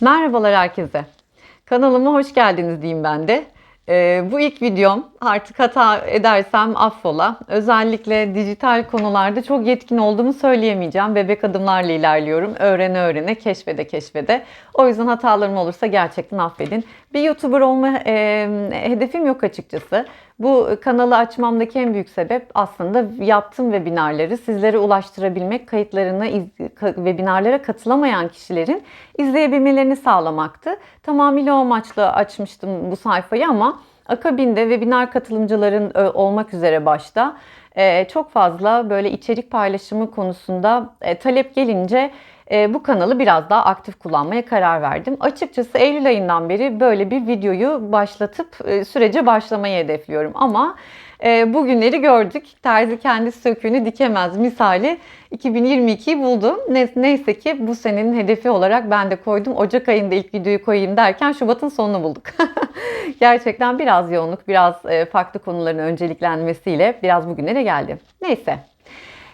Merhabalar herkese. Kanalıma hoş geldiniz diyeyim ben de. Ee, bu ilk videom. Artık hata edersem affola. Özellikle dijital konularda çok yetkin olduğumu söyleyemeyeceğim. Bebek adımlarla ilerliyorum. Öğrene öğrene, keşfede keşfede. O yüzden hatalarım olursa gerçekten affedin. Bir YouTuber olma e, hedefim yok açıkçası. Bu kanalı açmamdaki en büyük sebep aslında yaptığım webinarları sizlere ulaştırabilmek, kayıtlarını iz- ka- webinarlara katılamayan kişilerin izleyebilmelerini sağlamaktı. Tamamıyla o amaçla açmıştım bu sayfayı ama akabinde webinar katılımcıların ö, olmak üzere başta e, çok fazla böyle içerik paylaşımı konusunda e, talep gelince e, bu kanalı biraz daha aktif kullanmaya karar verdim. Açıkçası Eylül ayından beri böyle bir videoyu başlatıp e, sürece başlamayı hedefliyorum ama e, bugünleri gördük. Terzi kendi söküğünü dikemez misali 2022'yi buldum. Ne- neyse ki bu senenin hedefi olarak ben de koydum. Ocak ayında ilk videoyu koyayım derken Şubat'ın sonunu bulduk. Gerçekten biraz yoğunluk, biraz e, farklı konuların önceliklenmesiyle biraz bugünlere geldi. Neyse.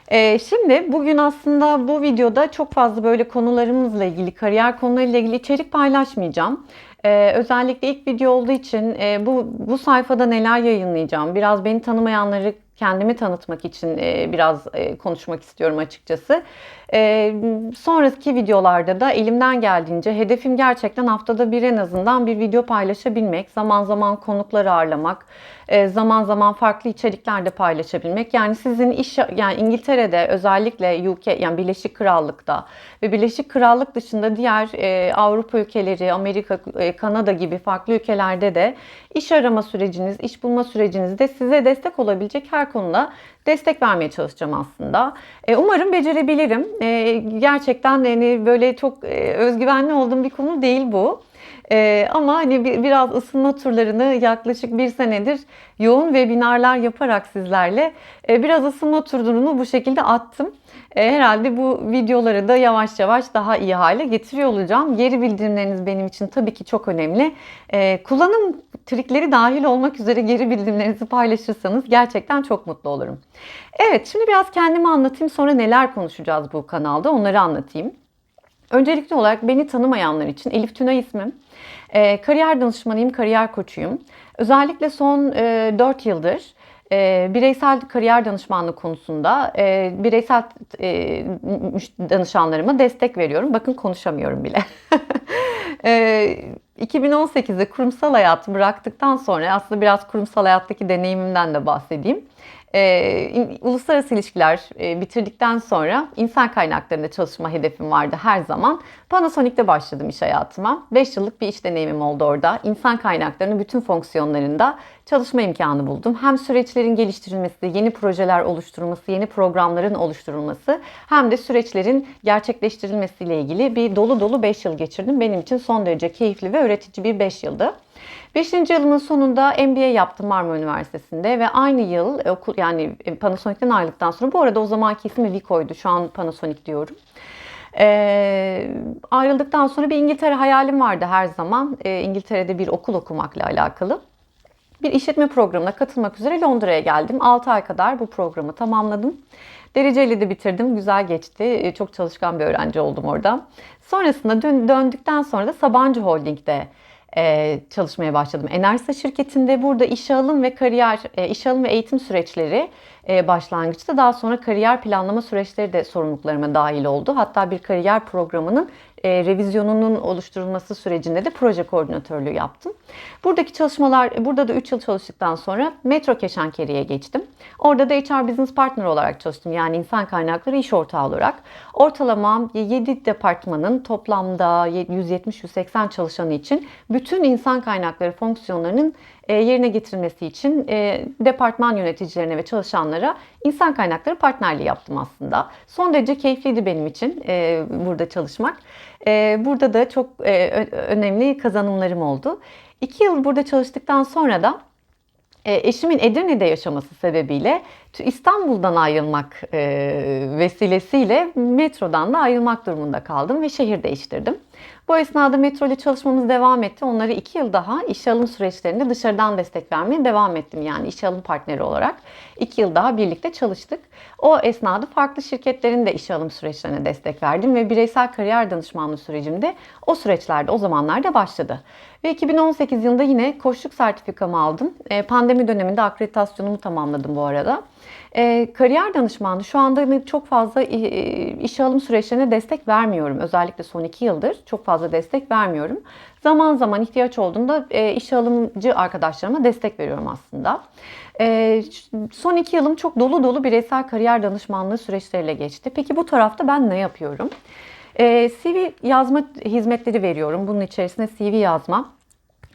Ee, şimdi bugün aslında bu videoda çok fazla böyle konularımızla ilgili, kariyer konularıyla ilgili içerik paylaşmayacağım. Ee, özellikle ilk video olduğu için e, bu bu sayfada neler yayınlayacağım, biraz beni tanımayanları kendimi tanıtmak için e, biraz e, konuşmak istiyorum açıkçası. E, sonraki videolarda da elimden geldiğince hedefim gerçekten haftada bir en azından bir video paylaşabilmek, zaman zaman konukları ağırlamak, zaman zaman farklı içerikler de paylaşabilmek. Yani sizin iş yani İngiltere'de özellikle UK yani Birleşik Krallık'ta ve Birleşik Krallık dışında diğer Avrupa ülkeleri, Amerika, Kanada gibi farklı ülkelerde de iş arama süreciniz, iş bulma sürecinizde size destek olabilecek her konuda destek vermeye çalışacağım aslında. E, umarım becerebilirim. E, gerçekten yani böyle çok e, özgüvenli olduğum bir konu değil bu. Ee, ama hani bir, biraz ısınma turlarını yaklaşık bir senedir yoğun webinarlar yaparak sizlerle e, biraz ısınma turunu bu şekilde attım. E, herhalde bu videoları da yavaş yavaş daha iyi hale getiriyor olacağım. Geri bildirimleriniz benim için tabii ki çok önemli. E, kullanım trikleri dahil olmak üzere geri bildirimlerinizi paylaşırsanız gerçekten çok mutlu olurum. Evet şimdi biraz kendimi anlatayım sonra neler konuşacağız bu kanalda onları anlatayım. Öncelikli olarak beni tanımayanlar için Elif Tünay ismim. E, kariyer danışmanıyım, kariyer koçuyum. Özellikle son e, 4 yıldır e, bireysel kariyer danışmanlığı konusunda e, bireysel e, danışanlarıma destek veriyorum. Bakın konuşamıyorum bile. e, 2018'de kurumsal hayatı bıraktıktan sonra aslında biraz kurumsal hayattaki deneyimimden de bahsedeyim. İn- uluslararası ilişkiler e, bitirdikten sonra insan kaynaklarında çalışma hedefim vardı her zaman. Panasonic'te başladım iş hayatıma. 5 yıllık bir iş deneyimim oldu orada. İnsan kaynaklarının bütün fonksiyonlarında çalışma imkanı buldum. Hem süreçlerin geliştirilmesi, yeni projeler oluşturulması, yeni programların oluşturulması hem de süreçlerin gerçekleştirilmesiyle ilgili bir dolu dolu 5 yıl geçirdim. Benim için son derece keyifli ve öğretici bir 5 yıldı. 5. yılımın sonunda MBA yaptım Marmara Üniversitesi'nde ve aynı yıl e, okul yani Panasonic'ten ayrıldıktan sonra bu arada o zamanki ismi Vico'ydu. Şu an Panasonic diyorum. Ee, ayrıldıktan sonra bir İngiltere hayalim vardı her zaman. Ee, İngiltere'de bir okul okumakla alakalı. Bir işletme programına katılmak üzere Londra'ya geldim. 6 ay kadar bu programı tamamladım. Dereceyle de bitirdim. Güzel geçti. Ee, Çok çalışkan bir öğrenci oldum orada. Sonrasında dön- döndükten sonra da Sabancı Holding'de e, çalışmaya başladım. Enerjisa şirketinde burada işe alım ve kariyer, e, işe alım ve eğitim süreçleri başlangıçta daha sonra kariyer planlama süreçleri de sorumluluklarıma dahil oldu. Hatta bir kariyer programının e, revizyonunun oluşturulması sürecinde de proje koordinatörlüğü yaptım. Buradaki çalışmalar, burada da 3 yıl çalıştıktan sonra Metro Keşankeri'ye geçtim. Orada da HR Business Partner olarak çalıştım. Yani insan kaynakları iş ortağı olarak. Ortalama 7 departmanın toplamda 170-180 çalışanı için bütün insan kaynakları fonksiyonlarının e, yerine getirilmesi için e, departman yöneticilerine ve çalışanlara insan kaynakları partnerliği yaptım aslında. Son derece keyifliydi benim için e, burada çalışmak. E, burada da çok e, önemli kazanımlarım oldu. İki yıl burada çalıştıktan sonra da e, eşimin Edirne'de yaşaması sebebiyle İstanbul'dan ayrılmak e, vesilesiyle metrodan da ayrılmak durumunda kaldım ve şehir değiştirdim. Bu esnada metro ile çalışmamız devam etti. Onları iki yıl daha işe alım süreçlerinde dışarıdan destek vermeye devam ettim. Yani işe alım partneri olarak iki yıl daha birlikte çalıştık. O esnada farklı şirketlerin de işe alım süreçlerine destek verdim ve bireysel kariyer danışmanlığı sürecimde o süreçlerde o zamanlarda başladı. Ve 2018 yılında yine koçluk sertifikamı aldım. E, pandemi döneminde akreditasyonumu tamamladım bu arada. E, kariyer danışmanlığı şu anda çok fazla e, işe alım süreçlerine destek vermiyorum. Özellikle son iki yıldır çok fazla destek vermiyorum. Zaman zaman ihtiyaç olduğunda e, işe alımcı arkadaşlarıma destek veriyorum aslında. E, son iki yılım çok dolu dolu bireysel kariyer danışmanlığı süreçleriyle geçti. Peki bu tarafta ben ne yapıyorum? E, CV yazma hizmetleri veriyorum. Bunun içerisinde CV yazma,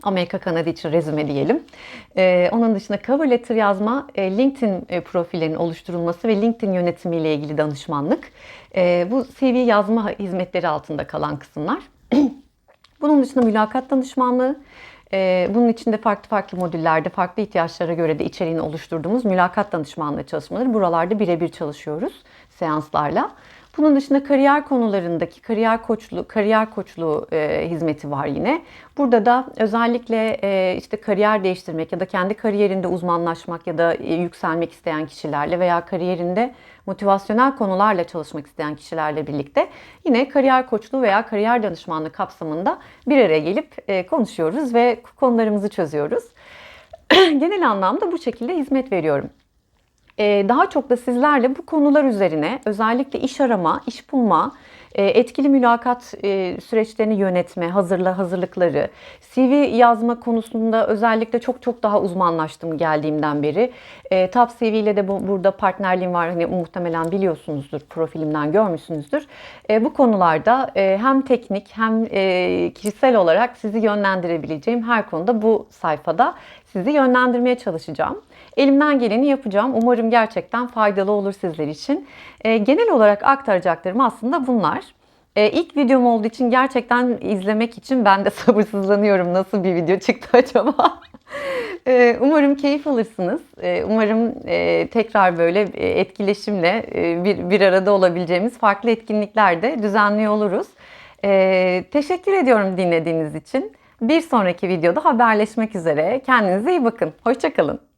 Amerika Kanada için rezüme diyelim. Ee, onun dışında cover letter yazma, e, LinkedIn e, profillerinin oluşturulması ve LinkedIn yönetimiyle ilgili danışmanlık. E, bu CV yazma hizmetleri altında kalan kısımlar. Bunun dışında mülakat danışmanlığı, e, bunun içinde farklı farklı modüllerde, farklı ihtiyaçlara göre de içeriğini oluşturduğumuz mülakat danışmanlığı çalışmaları. Buralarda birebir çalışıyoruz seanslarla. Bunun dışında kariyer konularındaki kariyer koçluğu, kariyer koçluğu e, hizmeti var yine. Burada da özellikle e, işte kariyer değiştirmek ya da kendi kariyerinde uzmanlaşmak ya da e, yükselmek isteyen kişilerle veya kariyerinde motivasyonel konularla çalışmak isteyen kişilerle birlikte yine kariyer koçluğu veya kariyer danışmanlığı kapsamında bir araya gelip e, konuşuyoruz ve konularımızı çözüyoruz. Genel anlamda bu şekilde hizmet veriyorum. Ee, daha çok da sizlerle bu konular üzerine özellikle iş arama, iş bulma, e, etkili mülakat e, süreçlerini yönetme, hazırla hazırlıkları, CV yazma konusunda özellikle çok çok daha uzmanlaştım geldiğimden beri. E, Top CV ile de bu, burada partnerliğim var. Hani muhtemelen biliyorsunuzdur, profilimden görmüşsünüzdür. Bu konularda hem teknik hem kişisel olarak sizi yönlendirebileceğim her konuda bu sayfada sizi yönlendirmeye çalışacağım. Elimden geleni yapacağım. Umarım gerçekten faydalı olur sizler için. E, genel olarak aktaracaklarım aslında bunlar. E, ilk videom olduğu için gerçekten izlemek için ben de sabırsızlanıyorum. Nasıl bir video çıktı acaba? e, umarım keyif alırsınız. E, umarım e, tekrar böyle e, etkileşimle e, bir, bir arada olabileceğimiz farklı etkinliklerde düzenliyor oluruz. E, teşekkür ediyorum dinlediğiniz için. Bir sonraki videoda haberleşmek üzere. Kendinize iyi bakın. Hoşçakalın.